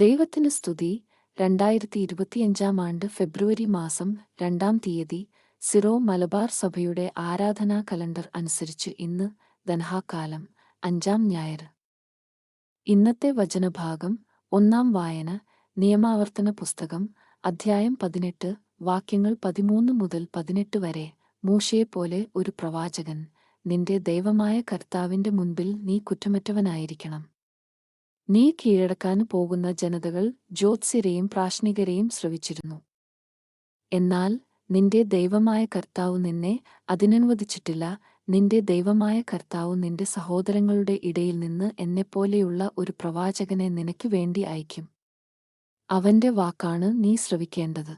ദൈവത്തിന് സ്തുതി രണ്ടായിരത്തി ഇരുപത്തിയഞ്ചാം ആണ്ട് ഫെബ്രുവരി മാസം രണ്ടാം തീയതി സിറോ മലബാർ സഭയുടെ ആരാധനാ കലണ്ടർ അനുസരിച്ച് ഇന്ന് ദൻഹാക്കാലം അഞ്ചാം ഞായർ. ഇന്നത്തെ വചനഭാഗം ഒന്നാം വായന നിയമാവർത്തന പുസ്തകം അധ്യായം പതിനെട്ട് വാക്യങ്ങൾ പതിമൂന്ന് മുതൽ പതിനെട്ട് വരെ. മൂഷയെപ്പോലെ ഒരു പ്രവാചകൻ നിന്റെ ദൈവമായ കർത്താവിന്റെ മുൻപിൽ നീ കുറ്റമറ്റവനായിരിക്കണം. നീ കീഴടക്കാൻ പോകുന്ന ജനതകൾ ജ്യോത്സ്യരെയും പ്രാശ്നികരെയും ശ്രവിച്ചിരുന്നു എന്നാൽ നിന്റെ ദൈവമായ കർത്താവ് നിന്നെ അതിനനുവദിച്ചിട്ടില്ല. നിന്റെ ദൈവമായ കർത്താവ് നിന്റെ സഹോദരങ്ങളുടെ ഇടയിൽ നിന്ന് എന്നെപ്പോലെയുള്ള ഒരു പ്രവാചകനെ നിനക്ക് വേണ്ടി അയക്കും അവന്റെ വാക്കാണ് നീ ശ്രവിക്കേണ്ടത്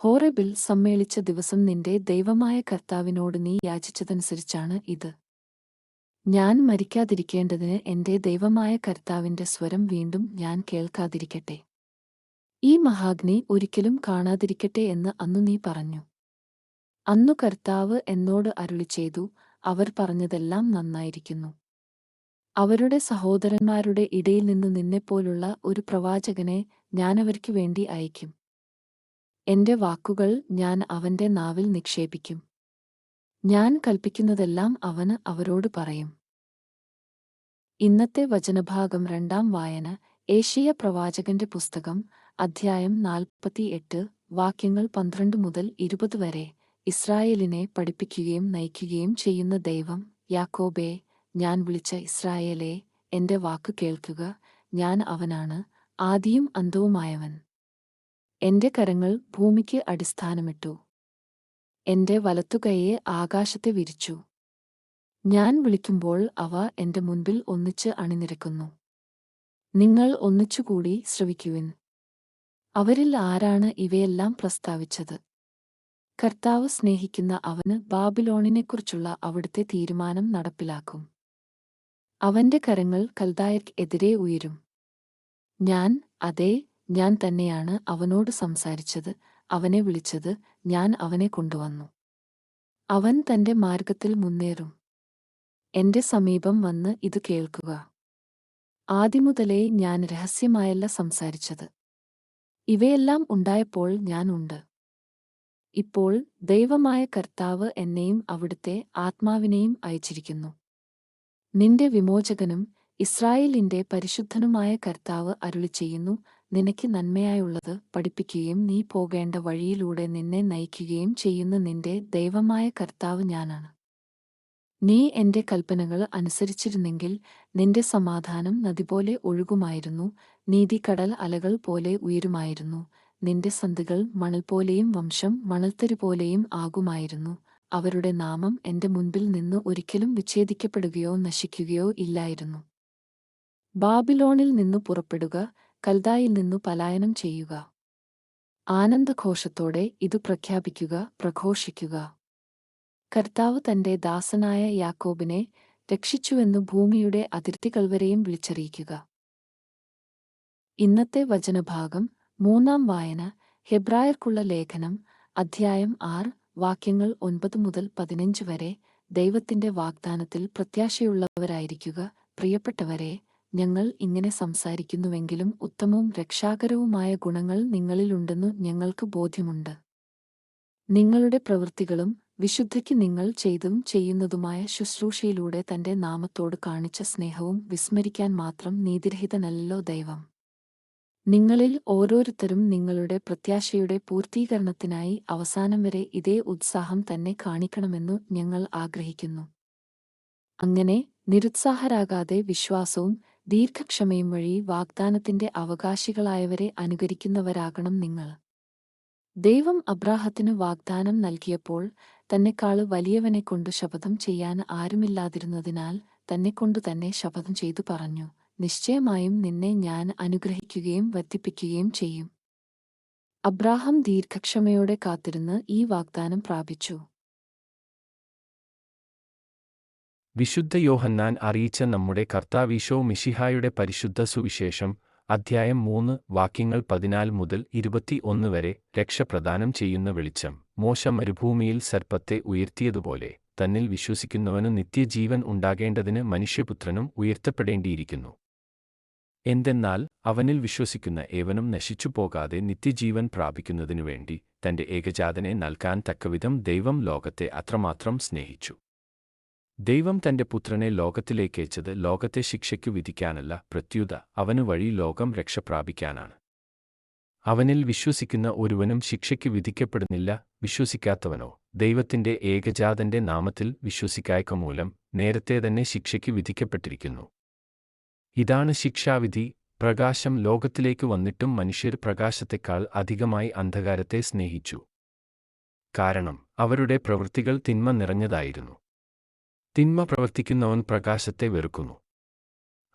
ഹോറബിൽ സമ്മേളിച്ച ദിവസം നിന്റെ ദൈവമായ കർത്താവിനോട് നീ യാചിച്ചതനുസരിച്ചാണ് ഇത്. ഞാൻ മരിക്കാതിരിക്കേണ്ടതിന് എന്റെ ദൈവമായ കർത്താവിന്റെ സ്വരം വീണ്ടും ഞാൻ കേൾക്കാതിരിക്കട്ടെ. ഈ മഹാഗ്നി ഒരിക്കലും കാണാതിരിക്കട്ടെ എന്ന് അന്നു നീ പറഞ്ഞു. അന്നു കർത്താവ് എന്നോട് അരുളി ചെയ്തു അവർ പറഞ്ഞതെല്ലാം നന്നായിരിക്കുന്നു. അവരുടെ സഹോദരന്മാരുടെ ഇടയിൽ നിന്ന് നിന്നെപ്പോലുള്ള ഒരു പ്രവാചകനെ ഞാനവർക്ക് വേണ്ടി അയക്കും എന്റെ വാക്കുകൾ ഞാൻ അവന്റെ നാവിൽ നിക്ഷേപിക്കും. ഞാൻ കൽപ്പിക്കുന്നതെല്ലാം അവന് അവരോട് പറയും. ഇന്നത്തെ വചനഭാഗം രണ്ടാം വായന ഏഷ്യ പ്രവാചകന്റെ പുസ്തകം അധ്യായം നാൽപ്പത്തിയെട്ട് വാക്യങ്ങൾ പന്ത്രണ്ട് മുതൽ ഇരുപത് വരെ. ഇസ്രായേലിനെ പഠിപ്പിക്കുകയും നയിക്കുകയും ചെയ്യുന്ന ദൈവം യാക്കോബേ ഞാൻ വിളിച്ച ഇസ്രായേലെ എന്റെ വാക്ക് കേൾക്കുക ഞാൻ അവനാണ് ആദിയും അന്തവുമായവൻ എന്റെ കരങ്ങൾ ഭൂമിക്ക് അടിസ്ഥാനമിട്ടു. എന്റെ വലത്തുകൈയെ ആകാശത്തെ വിരിച്ചു. ഞാൻ വിളിക്കുമ്പോൾ അവ എന്റെ മുൻപിൽ ഒന്നിച്ച് അണിനിരക്കുന്നു. നിങ്ങൾ ഒന്നിച്ചുകൂടി ശ്രവിക്കുവിൻ. അവരിൽ ആരാണ് ഇവയെല്ലാം പ്രസ്താവിച്ചത്? കർത്താവ് സ്നേഹിക്കുന്ന അവന് ബാബിലോണിനെക്കുറിച്ചുള്ള അവിടുത്തെ തീരുമാനം നടപ്പിലാക്കും. അവന്റെ കരങ്ങൾ കൽദായർക്ക് എതിരെ ഉയരും. ഞാൻ അതേ ഞാൻ തന്നെയാണ് അവനോട് സംസാരിച്ചത് അവനെ വിളിച്ചത് ഞാൻ അവനെ കൊണ്ടുവന്നു. അവൻ തന്റെ മാർഗത്തിൽ മുന്നേറും. എന്റെ സമീപം വന്ന് ഇത് കേൾക്കുക. ആദ്യമുതലേ ഞാൻ രഹസ്യമായല്ല സംസാരിച്ചത്. ഇവയെല്ലാം ഉണ്ടായപ്പോൾ ഞാൻ ഉണ്ട്. ഇപ്പോൾ ദൈവമായ കർത്താവ് എന്നെയും അവിടുത്തെ ആത്മാവിനെയും അയച്ചിരിക്കുന്നു. നിന്റെ വിമോചകനും ഇസ്രായേലിന്റെ പരിശുദ്ധനുമായ കർത്താവ് അരുളി ചെയ്യുന്നു നിനക്ക് നന്മയായുള്ളത് പഠിപ്പിക്കുകയും നീ പോകേണ്ട വഴിയിലൂടെ നിന്നെ നയിക്കുകയും ചെയ്യുന്ന നിന്റെ ദൈവമായ കർത്താവ് ഞാനാണ്. നീ എന്റെ കൽപ്പനകൾ അനുസരിച്ചിരുന്നെങ്കിൽ നിന്റെ സമാധാനം നദിപോലെ ഒഴുകുമായിരുന്നു. നീതി കടൽ അലകൾ പോലെ ഉയരുമായിരുന്നു. നിന്റെ സന്ധികൾ മണൽ പോലെയും വംശം മണൽത്തരി പോലെയും ആകുമായിരുന്നു. അവരുടെ നാമം എന്റെ മുൻപിൽ നിന്ന് ഒരിക്കലും വിച്ഛേദിക്കപ്പെടുകയോ നശിക്കുകയോ ഇല്ലായിരുന്നു. ബാബിലോണിൽ നിന്നു പുറപ്പെടുക കൽദായിൽ നിന്നു പലായനം ചെയ്യുക. ആനന്ദഘോഷത്തോടെ ഇതു പ്രഖ്യാപിക്കുക പ്രഘോഷിക്കുക. കർത്താവ് തന്റെ ദാസനായ യാക്കോബിനെ രക്ഷിച്ചുവെന്നു ഭൂമിയുടെ അതിർത്തികൾ വരെയും വിളിച്ചറിയിക്കുക. ഇന്നത്തെ വചനഭാഗം മൂന്നാം വായന ഹെബ്രായർക്കുള്ള ലേഖനം അധ്യായം ആറ് വാക്യങ്ങൾ ഒൻപത് മുതൽ പതിനഞ്ച് വരെ ദൈവത്തിന്റെ വാഗ്ദാനത്തിൽ പ്രത്യാശയുള്ളവരായിരിക്കുക. പ്രിയപ്പെട്ടവരെ ഞങ്ങൾ ഇങ്ങനെ സംസാരിക്കുന്നുവെങ്കിലും ഉത്തമവും രക്ഷാകരവുമായ ഗുണങ്ങൾ നിങ്ങളിലുണ്ടെന്നു ഞങ്ങൾക്ക് ബോധ്യമുണ്ട്. നിങ്ങളുടെ പ്രവൃത്തികളും വിശുദ്ധിക്ക് നിങ്ങൾ ചെയ്തും ചെയ്യുന്നതുമായ ശുശ്രൂഷയിലൂടെ തന്റെ നാമത്തോട് കാണിച്ച സ്നേഹവും വിസ്മരിക്കാൻ മാത്രം നീതിരഹിതനല്ലോ ദൈവം. നിങ്ങളിൽ ഓരോരുത്തരും നിങ്ങളുടെ പ്രത്യാശയുടെ പൂർത്തീകരണത്തിനായി അവസാനം വരെ ഇതേ ഉത്സാഹം തന്നെ കാണിക്കണമെന്നു ഞങ്ങൾ ആഗ്രഹിക്കുന്നു. അങ്ങനെ നിരുത്സാഹരാകാതെ വിശ്വാസവും ദീർഘക്ഷമയും വഴി വാഗ്ദാനത്തിന്റെ അവകാശികളായവരെ അനുകരിക്കുന്നവരാകണം നിങ്ങൾ. ദൈവം അബ്രാഹത്തിനു വാഗ്ദാനം നൽകിയപ്പോൾ തന്നെക്കാൾ കൊണ്ട് ശപഥം ചെയ്യാൻ ആരുമില്ലാതിരുന്നതിനാൽ തന്നെക്കൊണ്ടു തന്നെ ശപഥം ചെയ്തു പറഞ്ഞു. നിശ്ചയമായും നിന്നെ ഞാൻ അനുഗ്രഹിക്കുകയും വർദ്ധിപ്പിക്കുകയും ചെയ്യും. അബ്രാഹം ദീർഘക്ഷമയോടെ കാത്തിരുന്ന് ഈ വാഗ്ദാനം പ്രാപിച്ചു. വിശുദ്ധ യോഹന്നാൻ അറിയിച്ച നമ്മുടെ കർത്താവീശോ മിഷിഹായുടെ പരിശുദ്ധ സുവിശേഷം അധ്യായം മൂന്ന് വാക്യങ്ങൾ പതിനാല് മുതൽ ഇരുപത്തി ഒന്ന് വരെ രക്ഷപ്രദാനം ചെയ്യുന്ന വെളിച്ചം. മോശ മരുഭൂമിയിൽ സർപ്പത്തെ ഉയർത്തിയതുപോലെ തന്നിൽ വിശ്വസിക്കുന്നവനു നിത്യജീവൻ ഉണ്ടാകേണ്ടതിന് മനുഷ്യപുത്രനും ഉയർത്തപ്പെടേണ്ടിയിരിക്കുന്നു. എന്തെന്നാൽ അവനിൽ വിശ്വസിക്കുന്ന ഏവനും നശിച്ചു പോകാതെ നിത്യജീവൻ പ്രാപിക്കുന്നതിനു വേണ്ടി തന്റെ ഏകജാതനെ നൽകാൻ തക്കവിധം ദൈവം ലോകത്തെ അത്രമാത്രം സ്നേഹിച്ചു. ദൈവം തന്റെ പുത്രനെ ലോകത്തിലേക്കയച്ചത് ലോകത്തെ ശിക്ഷയ്ക്കു വിധിക്കാനല്ല പ്രത്യുത അവനു വഴി ലോകം രക്ഷപ്രാപിക്കാനാണ്. അവനിൽ വിശ്വസിക്കുന്ന ഒരുവനും ശിക്ഷയ്ക്ക് വിധിക്കപ്പെടുന്നില്ല വിശ്വസിക്കാത്തവനോ. ദൈവത്തിന്റെ ഏകജാതന്റെ നാമത്തിൽ വിശ്വസിക്കായ്ക മൂലം നേരത്തെ തന്നെ ശിക്ഷയ്ക്ക് വിധിക്കപ്പെട്ടിരിക്കുന്നു. ഇതാണ് ശിക്ഷാവിധി. പ്രകാശം ലോകത്തിലേക്ക് വന്നിട്ടും മനുഷ്യർ പ്രകാശത്തെക്കാൾ അധികമായി അന്ധകാരത്തെ സ്നേഹിച്ചു. കാരണം അവരുടെ പ്രവൃത്തികൾ തിന്മ നിറഞ്ഞതായിരുന്നു. തിന്മ പ്രവർത്തിക്കുന്നവൻ പ്രകാശത്തെ വെറുക്കുന്നു.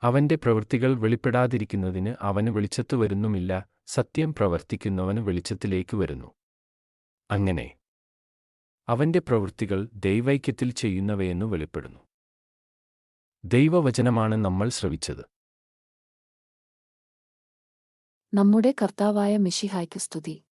അവന്റെ പ്രവൃത്തികൾ വെളിപ്പെടാതിരിക്കുന്നതിന് അവന് വെളിച്ചത്ത് വരുന്നുമില്ല സത്യം പ്രവർത്തിക്കുന്നവന് വെളിച്ചത്തിലേക്ക് വരുന്നു. അങ്ങനെ അവന്റെ പ്രവൃത്തികൾ ദൈവൈക്യത്തിൽ ചെയ്യുന്നവയെന്നു വെളിപ്പെടുന്നു. ദൈവവചനമാണ് നമ്മൾ ശ്രവിച്ചത്. നമ്മുടെ കർത്താവായ മിഷിഹായ്ക്ക് സ്തുതി.